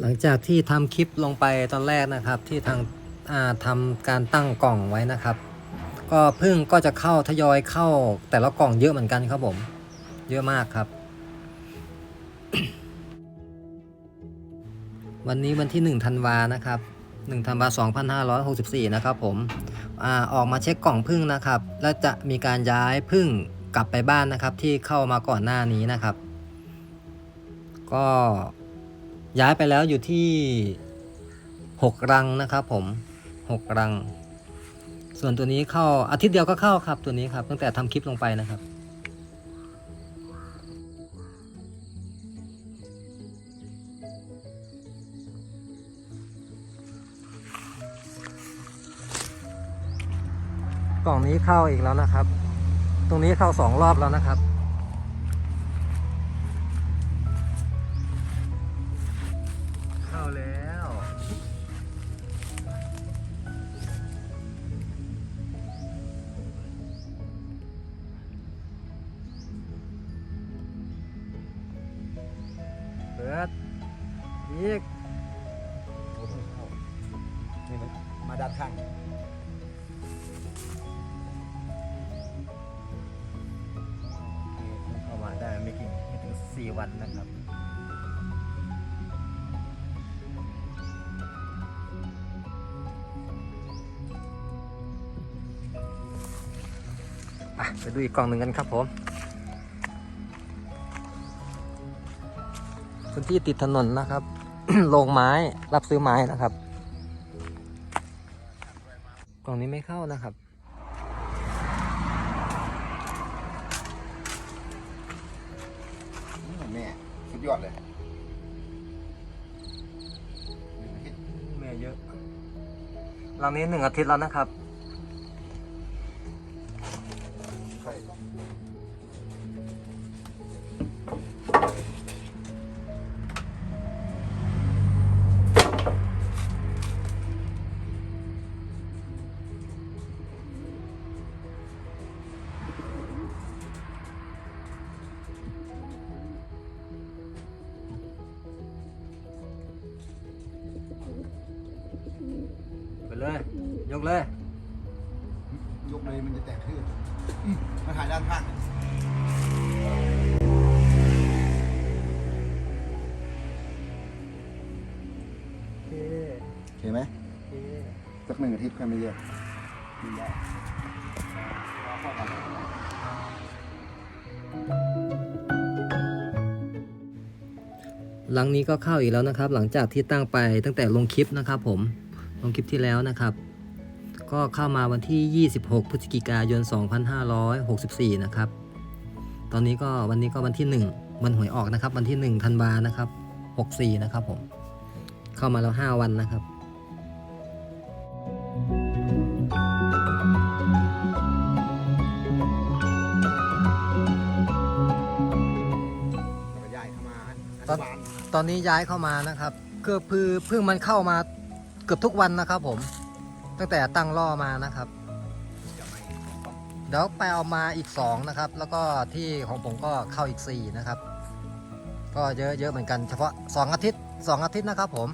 หลังจากที่ทำคลิปลงไปตอนแรกนะครับที่ทางาทำการตั้งกล่องไว้นะครับ ก็พึ่งก็จะเข้าทยอยเข้าแต่ละกล่องเยอะเหมือนกันครับผม เยอะมากครับ วันนี้วันที่1ธันวานะครับ1ธันวา2564 นะครับผมอออกมาเช็คกล่องพึ่งนะครับ แล้วจะมีการย้ายพึ่งกลับไปบ้านนะครับ ที่เข้ามาก่อนหน้านี้นะครับ ก็ ย้ายไปแล้วอยู่ที่ 6 รังนะครับผม 6 รัง ส่วนตัวนี้เข้าอาทิตย์เดียวก็เข้าครับตัวนี้ครับตั้งแต่ทำคลิปลงไปนะครับกล่องนี้เข้าอีกแล้วนะครับ ตรงนี้เข้าสองรอบแล้วนะครับ อีกนี่มันมาด้านข้างเข้ามาได้ไม่กี่ไม่ถึงสี่วันนะครับไปดูอีกกล่องหนึ่งกันครับผมพื้นที่ติดถนนนะครับ โรงไม้รับซื้อไม้นะครับ กล่องนี้ไม่เข้านะครับ แม่สุดยอดเลยเมียเยอะรังนี้หนึ่งอาทิตย์แล้วนะครับ เลย ยกเลย ยกเลยมันจะแตกทื่อมาถ่ายด้านข้างโอเคโอเคไหมโอเคสักหนึ่งอาทิตย์ค่อยมาเยี่ยมดีได้หลังนี้ก็เข้าอีกแล้วนะครับ หลังจากที่ตั้งไปตั้งแต่ลงคลิปนะครับผม ลงคลิปที่แล้วนะครับ ก็เข้ามาวันที่ 26 พฤศจิกายน 2564 นะครับ ตอนนี้ก็วันนี้ก็วันที่ 1 วันหวยออกนะครับ วันที่1ธันวานะครับ 64 นะครับผม เข้ามาแล้ว 5 วันนะครับแล้วก็ย้ายเข้ามาอตอนนุบาลตอนนี้ย้ายเข้ามานะครับก็คือเพิ่งมันเข้ามา เกือบทุกวันนะครับผม ตั้งแต่ตั้งล่อมานะครับ เดี๋ยวไปเอามาอีก2นะครับ แล้วก็ที่ของผมก็เข้าอีก4นะครับ ก็เยอะเยอะเหมือนกันเฉพาะ2อาทิตย์2อาทิตย์นะครับผม